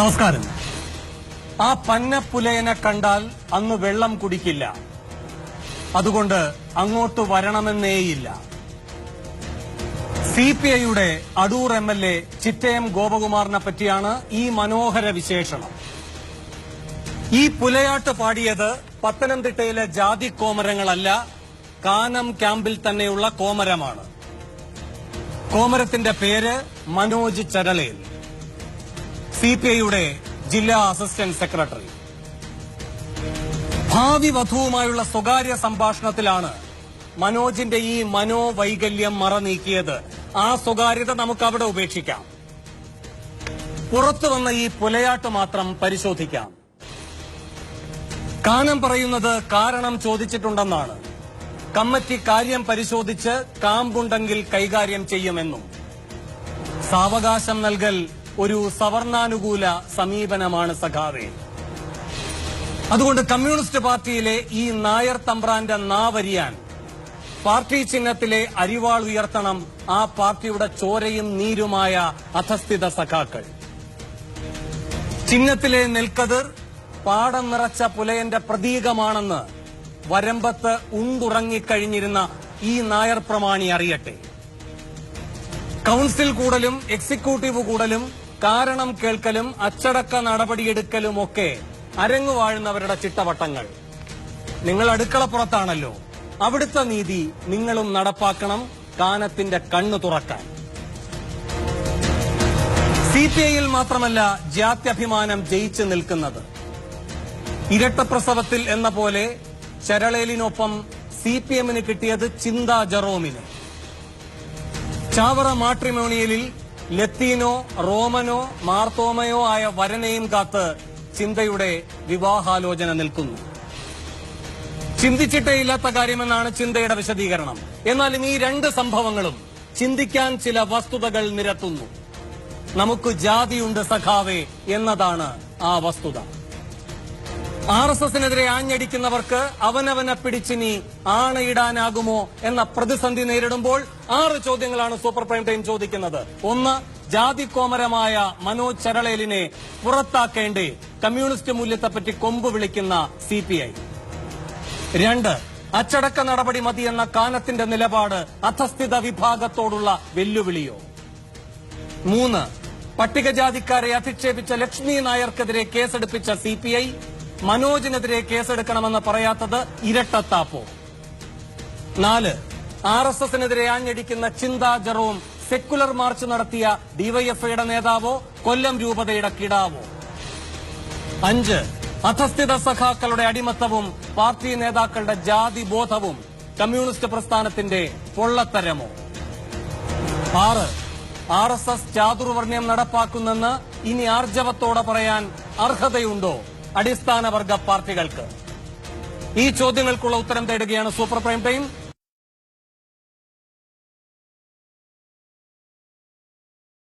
നമസ്കാരം. ആ പന്നപ്പുലയനെ കണ്ടാൽ അന്ന് വെള്ളം കുടിക്കില്ല. അതുകൊണ്ട് അങ്ങോട്ട് വരണമെന്നേയില്ല. സി പി ഐയുടെ Adoor M L A Chittayam ഗോപകുമാറിനെ പറ്റിയാണ് ഈ മനോഹര വിശേഷണം. ഈ പുലയാട്ട് പാടിയത് പത്തനംതിട്ടയിലെ ജാതി കോമരങ്ങളല്ല കാനം ക്യാമ്പിൽ തന്നെയുള്ള കോമരമാണ്. കോമരത്തിന്റെ പേര് മനോജ് ചരളയിൽ സി പി ഐയുടെ ജില്ലാ അസിസ്റ്റന്റ് സെക്രട്ടറി. ഭാവി വധുവുമായുള്ള സ്വകാര്യ സംഭാഷണത്തിലാണ് മനോജിന്റെ ഈ മനോവൈകല്യം മറനീക്കിയത്. ആ സ്വകാര്യത നമുക്ക് അവിടെ ഉപേക്ഷിക്കാം. പുറത്തു വന്ന ഈ പുലയാട്ട് മാത്രം പരിശോധിക്കാം. കാനം പറയുന്നത് കാരണം ചോദിച്ചിട്ടുണ്ടെന്നാണ്. കമ്മിറ്റി കാര്യം പരിശോധിച്ച് കാമ്പുണ്ടെങ്കിൽ കൈകാര്യം ചെയ്യുമെന്നും. സാവകാശം നൽകൽ ഒരു സവർണാനുകൂല സമീപനമാണ് സഖാവേ. അതുകൊണ്ട് കമ്മ്യൂണിസ്റ്റ് പാർട്ടിയിലെ ഈ നായർ തമ്പ്രാന്റെ നാവരിയാൻ പാർട്ടി ചിഹ്നത്തിലെ അരിവാൾ ഉയർത്തണം ആ പാർട്ടിയുടെ ചോരയും നീരുമായ അധസ്ഥിത സഖാക്കൾ. ചിഹ്നത്തിലെ നെൽക്കതിർ പാടം നിറച്ച പുലയന്റെ പ്രതീകമാണെന്ന് വരമ്പത്ത് ഉണ്ടുറങ്ങിക്കഴിഞ്ഞിരുന്ന ഈ നായർ പ്രമാണി അറിയട്ടെ. കൌൺസിൽ കൂടലും എക്സിക്യൂട്ടീവ് കൂടലും കാരണം കേൾക്കലും അച്ചടക്ക നടപടിയെടുക്കലും ഒക്കെ അരങ്ങുവാഴുന്നവരുടെ ചിട്ടവട്ടങ്ങൾ. നിങ്ങൾ അടുക്കളപ്പുറത്താണല്ലോ അവിടുത്തെ നീതി നിങ്ങളും നടപ്പാക്കണം കാനത്തിന്റെ കണ്ണു തുറക്കാൻ. സി പി ഐയിൽ മാത്രമല്ല ജാത്യഭിമാനം ജയിച്ചു നിൽക്കുന്നത്. ഇരട്ടപ്രസവത്തിൽ എന്ന പോലെ ചരളേലിനൊപ്പം സി പി എമ്മിന് കിട്ടിയത് ചിന്താ ജെറോമിന്. ചാവറ മാട്രിമോണിയലിൽ ലത്തീനോ റോമനോ മാർത്തോമയോ ആയ വരനെയും കാത്ത് ചിന്തയുടെ വിവാഹാലോചന നിൽക്കുന്നു. ചിന്തിച്ചിട്ടേ ഇല്ലാത്ത കാര്യമെന്നാണ് ചിന്തയുടെ വിശദീകരണം. എന്നാലും ഈ രണ്ട് സംഭവങ്ങളും ചിന്തിക്കാൻ ചില വസ്തുതകൾ നിരത്തുന്നു. നമുക്ക് ജാതിയുണ്ട് സഖാവേ എന്നതാണ് ആ വസ്തുത. ആർ എസ് എസിനെതിരെ ആഞ്ഞടിക്കുന്നവർക്ക് അവനവനെ പിടിച്ചിനി ആണയിടാനാകുമോ എന്ന പ്രതിസന്ധി നേരിടുമ്പോൾ ആറ് ചോദ്യങ്ങളാണ് സൂപ്പർ പ്രൈം ടൈം ചോദിക്കുന്നത്. ഒന്ന് ജാതി കോമരമായ മനോജ് ചരളേലിനെ പുറത്താക്കേണ്ടേ? കമ്മ്യൂണിസ്റ്റ് മൂല്യത്തെപ്പറ്റി കൊമ്പ് വിളിക്കുന്ന സി പി ഐ. രണ്ട് അച്ചടക്ക നടപടി മതി എന്ന കാനത്തിന്റെ നിലപാട് അധസ്ഥിത വിഭാഗത്തോടുള്ള വെല്ലുവിളിയോ? മൂന്ന് പട്ടികജാതിക്കാരെ അധിക്ഷേപിച്ച ലക്ഷ്മി നായർക്കെതിരെ കേസെടുപ്പിച്ച സി പി ഐ. മനോജിനെതിരെ കേസെടുക്കണമെന്ന് പറയാത്തത് ഇരട്ടത്താപ്പോ. നാല് ആർ എസ് എസിനെതിരെ ആഞ്ഞടിക്കുന്ന ചിന്താ ജെറോം സെക്കുലർ മാർച്ച് നടത്തിയ ഡിവൈഎഫ്ഐയുടെ നേതാവോ കൊല്ലം രൂപതയുടെ കിടാവോ. അഞ്ച് അധസ്ഥിത സഖാക്കളുടെ അടിമത്തവും പാർട്ടി നേതാക്കളുടെ ജാതി ബോധവും കമ്മ്യൂണിസ്റ്റ് പ്രസ്ഥാനത്തിന്റെ പൊള്ളത്തരമോ. ആറ് ആർ എസ് എസ് ചാതുർവർണയം നടപ്പാക്കുന്നെന്ന് ഇനി ആർജവത്തോടെ പറയാൻ അർഹതയുണ്ടോ? അടിസ്ഥാന വർഗ പാർട്ടികൾക്ക്. ഈ ചോദ്യങ്ങൾക്കുള്ള ഉത്തരം തേടുകയാണ് സൂപ്പർ പ്രൈം ടൈം.